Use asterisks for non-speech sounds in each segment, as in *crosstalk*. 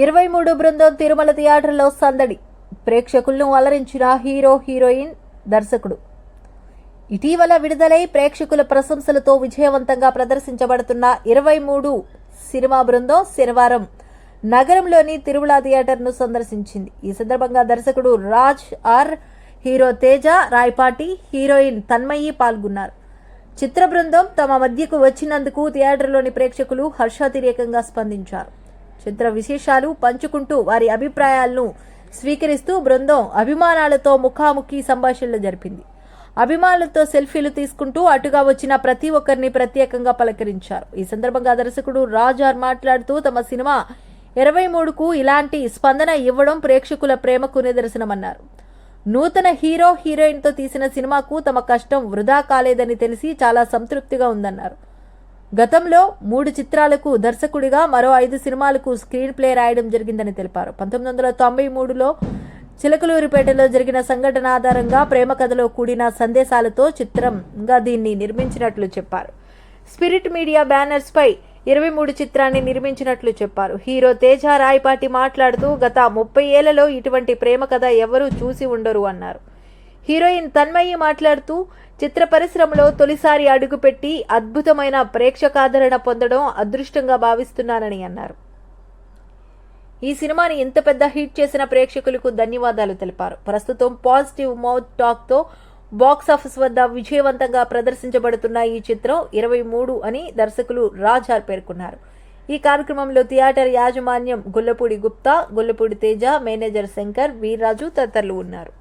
ఇరవై మూడు బృందం తిరుమల థియేటర్లో సందడి. ప్రేక్షకులను అలరించిన హీరో హీరోయిన్ దర్శకుడు. ఇటీవల విడుదలై ప్రేక్షకుల ప్రశంసలతో విజయవంతంగా ప్రదర్శించబడుతున్న ఇరవై మూడు సినిమా బృందం శనివారం నగరంలోని తిరుమల థియేటర్ను సందర్శించింది. ఈ సందర్భంగా దర్శకుడు Raj R hero Teja Rayapati heroine Tanmayi పాల్గొన్నారు. చిత్ర బృందం తమ మధ్యకు వచ్చినందుకు థియేటర్లోని ప్రేక్షకులు హర్షాతిరేకంగా స్పందించారు. చిత్ర విశేషాలు పంచుకుంటూ వారి అభిప్రాయాలను స్వీకరిస్తూ బృందం అభిమానాలతో ముఖాముఖి సంభాషణలు జరిపింది. అభిమానులతో సెల్ఫీలు తీసుకుంటూ అటుగా వచ్చిన ప్రతి ఒక్కరిని ప్రత్యేకంగా పలకరించారు. ఈ సందర్భంగా దర్శకుడు రాజార్ మాట్లాడుతూ తమ సినిమా ఇరవై మూడుకు ఇలాంటి స్పందన ఇవ్వడం ప్రేక్షకుల ప్రేమకు నిదర్శనమన్నారు. నూతన హీరో హీరోయిన్తో తీసిన సినిమాకు తమ కష్టం వృధా కాలేదని తెలిసి చాలా సంతృప్తిగా ఉందన్నారు. గతంలో మూడు చిత్రాలకు దర్శకుడిగా మరో ఐదు సినిమాలకు స్క్రీన్ ప్లే రాయడం జరిగిందని తెలిపారు. పంతొమ్మిది వందల తొంభై మూడులో చిలకలూరిపేటలో జరిగిన సంఘటన ఆధారంగా ప్రేమ కథలో కూడిన సందేశాలతో చిత్రంగా దీన్ని నిర్మించినట్లు చెప్పారు. స్పిరిట్ మీడియా బ్యానర్స్ పై ఇరవై మూడు చిత్రాన్ని నిర్మించినట్లు చెప్పారు. హీరో తేజ రాయపాటి మాట్లాడుతూ గత ముప్పై ఏళ్ళలో ఇటువంటి ప్రేమ కథ ఎవరూ చూసి ఉండరు అన్నారు. హీరోయిన్ తన్మయి మాట్లాడుతూ చిత్ర పరిశ్రమలో తొలిసారి అడుగుపెట్టి అద్భుతమైన ప్రేక్షకాదరణ పొందడం అదృష్టంగా భావిస్తున్నానని అన్నారు. ఈ సినిమాని ఇంత పెద్ద హిట్ చేసిన ప్రేక్షకులకు ధన్యవాదాలు తెలిపారు. ప్రస్తుతం పాజిటివ్ మౌత్ టాక్తో బాక్స్ ఆఫీస్ వద్ద విజయవంతంగా ప్రదర్శించబడుతున్న ఈ చిత్రం ఇరవై మూడు అని దర్శకులు రాజార్ పేర్కొన్నారు. ఈ కార్యక్రమంలో థియేటర్ యాజమాన్యం గొల్లపూడి గుప్తా గొల్లపూడి తేజ మేనేజర్ శంకర్ వీర్రాజు తదితరులు ఉన్నారు.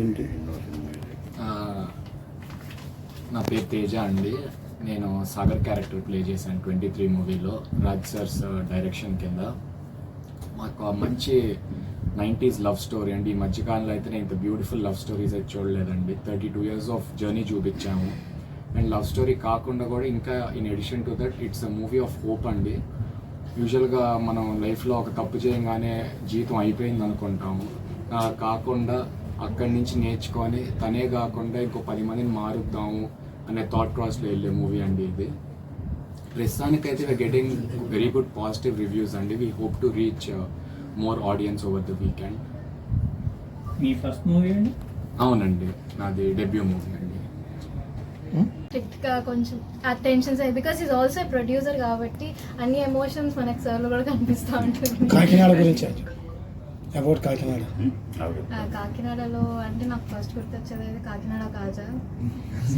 ఏంటి? నా పేరు తేజ అండి. నేను సాగర్ క్యారెక్టర్ ప్లే చేశాను ట్వంటీ త్రీ మూవీలో. రాజ్ సార్స్ డైరెక్షన్ కింద. మాకు మంచి నైంటీస్ లవ్ స్టోరీ అండి. ఈ మధ్యకాలంలో అయితే నేను ఇంత బ్యూటిఫుల్ లవ్ స్టోరీస్ అయితే చూడలేదండి. Thirty two years of journey చూపించాము. అండ్ లవ్ స్టోరీ కాకుండా కూడా ఇంకా in edition to that it's a movie of hope అండి. యూజువల్గా మనం లైఫ్లో ఒక తప్పు చేయగానే జీవితం అయిపోయింది అనుకుంటాము కాకుండా అక్కడి నుంచి నేర్చుకొని తనే కాకుండా ఇంకో పది మందిని మారుద్దాము అనే థాట్ ప్రాసెస్లో వెళ్ళే మూవీ అండి ఇది. ప్రస్తుతానికైతే we are getting very good positive reviews అండి. We hope to reach more audience over the weekend me first movie అండి? అవునండి. నాది డెబ్యూ మూవీ అండి. గా కొంచెం ఆ tensions because is also producer కాబట్టి అన్ని ఎమోషన్స్ మనకి సార్లు కూడా కనిపిస్తూ ఉంటుంది. కాకినాడ గురించి. అబౌట్ కాకినాడ. కాకినాడలో అంటే నాకు ఫస్ట్ గుర్తొచ్చేది కాకినాడ కాజా *laughs*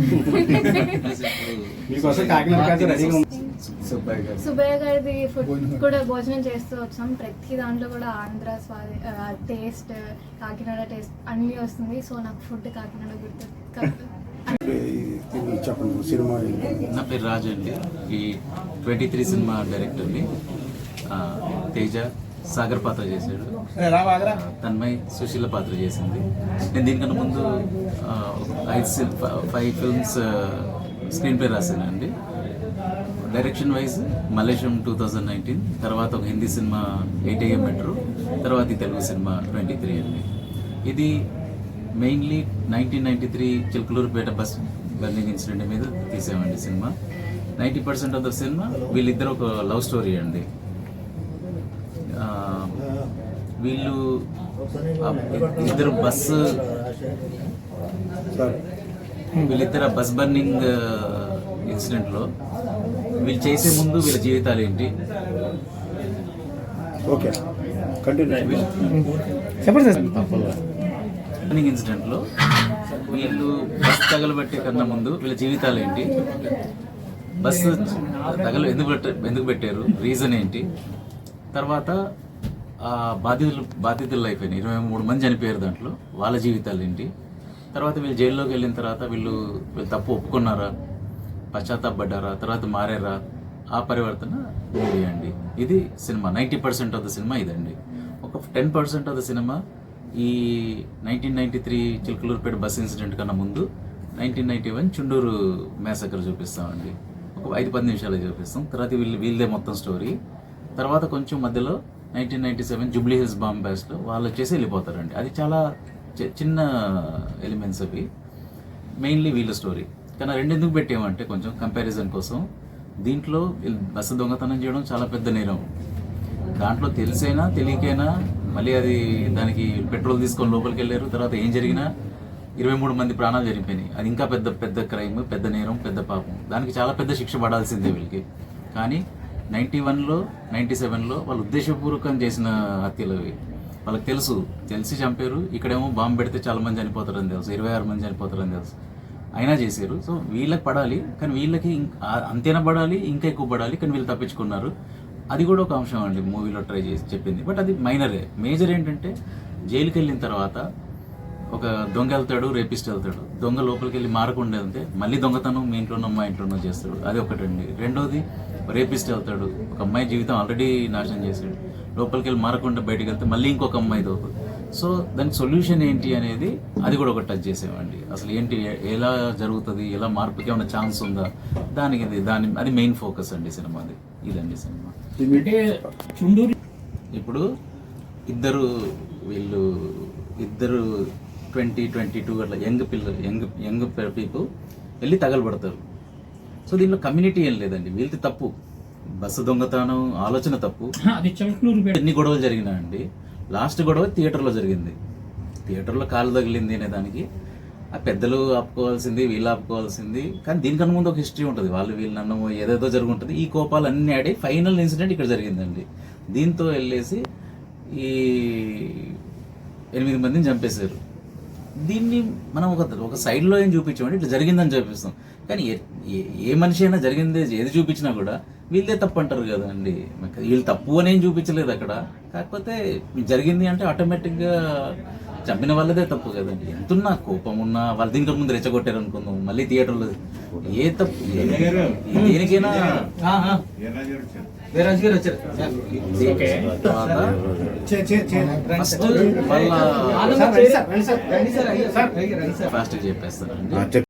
సుబ్బయ్య గారు. సుబ్బయ్య గారిది ఫుడ్ కూడా భోజనం చేస్తూ వచ్చాం. ప్రతి దాంట్లో కూడా ఆంధ్ర స్వాది టేస్ట్ కాకినాడ టేస్ట్ అన్నీ వస్తుంది. సో నాకు ఫుడ్ కాకినాడ గుర్తు చెప్పండి సినిమా నా పేరు రాజు అండి. ఈ ట్వంటీ త్రీ సినిమా డైరెక్టర్ని. తేజ సాగర్ పాత్ర చేశాడు. తన్మయ్ సుశీల పాత్ర చేసింది. నేను దీనికన్నా ముందు ఐదు సిల్- ఫైవ్ ఫిల్మ్స్ స్క్రీన్ ప్లే రాశానండి డైరెక్షన్ వైజ్ మలేషియం టూ థౌజండ్ నైన్టీన్ తర్వాత ఒక Hindi cinema eight AM metro తర్వాత ఈ తెలుగు సినిమా ట్వంటీ త్రీ అండి. ఇది mainly nineteen ninety three Chilakaluripet bus burning incident మీద తీసామండి cinema. Ninety percent of the cinema వీళ్ళిద్దరు ఒక లవ్ స్టోరీ అండి. వీళ్ళు ఇద్దరు బస్సు సార్ వీళ్ళిద్దరు బస్ బర్నింగ్ ఇన్సిడెంట్లో వీళ్ళు చేసే ముందు వీళ్ళ జీవితాలు ఏంటి? ఓకే. కంటిన్యూ చెప్పండి బర్నింగ్ ఇన్సిడెంట్లో వీళ్ళు బస్ తగలబెట్టే కన్నా ముందు వీళ్ళ జీవితాలు ఏంటి? బస్సు తగలు ఎందుకు ఎందుకు పెట్టారు? రీజన్ ఏంటి? తర్వాత బాధితులు బాధితులు అయిపోయినాయి ఇరవై మూడు మంది చనిపోయారు దాంట్లో. వాళ్ళ జీవితాలు ఏంటి? తర్వాత వీళ్ళు జైల్లోకి వెళ్ళిన తర్వాత వీళ్ళు వీళ్ళు తప్పు ఒప్పుకున్నారా? పశ్చాత్తాపడ్డారా? తర్వాత మారారా? ఆ పరివర్తన మూవీ అండి. ఇది cinema. Ninety percent of the cinema ఇదండి. ఒక ten percent of the cinema ఈ nineteen ninety three Chilakaluripet bus incident కన్నా ముందు nineteen ninety one Chunduru massacre చూపిస్తామండి. ఒక ఐదు పది నిమిషాలు చూపిస్తాం. తర్వాత వీళ్ళు వీళ్ళదే మొత్తం స్టోరీ. తర్వాత కొంచెం మధ్యలో nineteen ninety seven Jubilee Hills bomb వాళ్ళు వచ్చేసి వెళ్ళిపోతారండి. అది చాలా చి- చిన్న ఎలిమెంట్స్ అవి. మెయిన్లీ వీళ్ళ స్టోరీ. కానీ రెండెందుకు రెండు ఎందుకు పెట్టామంటే కొంచెం కంపారిజన్ కోసం దీంట్లో వీళ్ళు బస్సు దొంగతనం చేయడం చాలా పెద్ద నేరం. దాంట్లో తెలిసైనా తెలియకైనా మళ్ళీ అది దానికి పెట్రోల్ తీసుకొని లోపలికి వెళ్ళారు. తర్వాత ఏం జరిగినా ఇరవై మూడు మంది ప్రాణాలు జరిగిపోయినాయి. అది ఇంకా పెద్ద పెద్ద క్రైమ్ పెద్ద నేరం పెద్ద పాపం. దానికి చాలా పెద్ద శిక్ష పడాల్సిందే వీళ్ళకి. కానీ నైంటీ వన్లో నైంటీ సెవెన్లో వాళ్ళు ఉద్దేశపూర్వకం చేసిన హత్యలు అవి. వాళ్ళకి తెలుసు. తెలిసి చంపారు. ఇక్కడేమో బాంబు పెడితే చాలా మంది చనిపోతారని తెలుసు. ఇరవై ఆరు మంది చనిపోతారని తెలుసు. అయినా చేశారు. సో వీళ్ళకి పడాలి. కానీ వీళ్ళకి అంతేనా పడాలి ఇంకా ఎక్కువ పడాలి. కానీ వీళ్ళు తప్పించుకున్నారు. అది కూడా ఒక అంశం అండి. మూవీలో ట్రై చేసి చెప్పింది. బట్ అది మైనరే. మేజర్ ఏంటంటే జైలుకి వెళ్ళిన తర్వాత ఒక దొంగ వెళ్తాడు రేపిస్ట్ వెళ్తాడు. దొంగ లోపలికి వెళ్ళి మారకుండా వెళ్తే మళ్ళీ దొంగతనం మీ ఇంట్లోనో మా ఇంట్లోనో చేస్తాడు. అది ఒకటండి. రెండోది రేపిస్ట్ వెళ్తాడు ఒక అమ్మాయి జీవితం ఆల్రెడీ నాశనం చేశాడు. లోపలికి వెళ్ళి మారకుండా బయటికి వెళ్తే మళ్ళీ ఇంకొక అమ్మాయి అవుతుంది సో దానికి సొల్యూషన్ ఏంటి అనేది అది కూడా ఒక టచ్ చేసామండి అసలు ఏంటి ఎలా జరుగుతుంది ఎలా మార్పుకి ఏమైనా ఛాన్స్ ఉందా? దానికి దాని అది మెయిన్ ఫోకస్ అండి సినిమాది. ఇదండి సినిమా. ఇప్పుడు ఇద్దరు వీళ్ళు ఇద్దరు ట్వంటీ ట్వంటీ టూ అట్లా యంగ్ పిల్లలు యంగ్ యంగ్ పీపుల్ వెళ్ళి తగలబడతారు. సో దీనిలో కమ్యూనిటీ ఏం లేదండి. వీళ్ళది తప్పు. బస్సు దొంగతనం ఆలోచన తప్పు. అది ఎన్ని గొడవలు జరిగినాయండి. లాస్ట్ గొడవ థియేటర్లో జరిగింది. థియేటర్లో కాలు తగిలింది అనే దానికి. ఆ పెద్దలు ఆపుకోవాల్సింది వీళ్ళు ఆపుకోవాల్సింది. కానీ దీనికన్నా ముందు ఒక హిస్టరీ ఉంటుంది. వాళ్ళు వీళ్ళు నన్ను ఏదేదో జరుగుంటుంది. ఈ కోపాలు అన్ని ఆడి ఫైనల్ ఇన్సిడెంట్ ఇక్కడ జరిగిందండి. దీంతో వెళ్ళేసి ఈ ఎనిమిది మందిని చంపేశారు. దీన్ని మనం ఒక ఒక సైడ్లో ఏం చూపించామంటే ఇట్లా జరిగిందని చూపిస్తాం. కానీ ఏ- మనిషి అయినా జరిగిందే ఏది చూపించినా కూడా వీళ్ళే తప్పు అంటారు కదండి వీళ్ళు తప్పు అని ఏం చూపించలేదు అక్కడ. కాకపోతే జరిగింది అంటే ఆటోమేటిక్గా చంపిన వాళ్ళదే తప్పు కదండి. ఎంతున్నా కోపం ఉన్నా వాళ్ళు దీనికి ముందు రెచ్చగొట్టారు అనుకుందాం. మళ్ళీ థియేటర్లో ఏ తప్పు దేనికైనా ఓకే. తర్వాత ఫస్ట్ వాళ్ళ ఫాస్ట్ చెప్పేస్తానండి.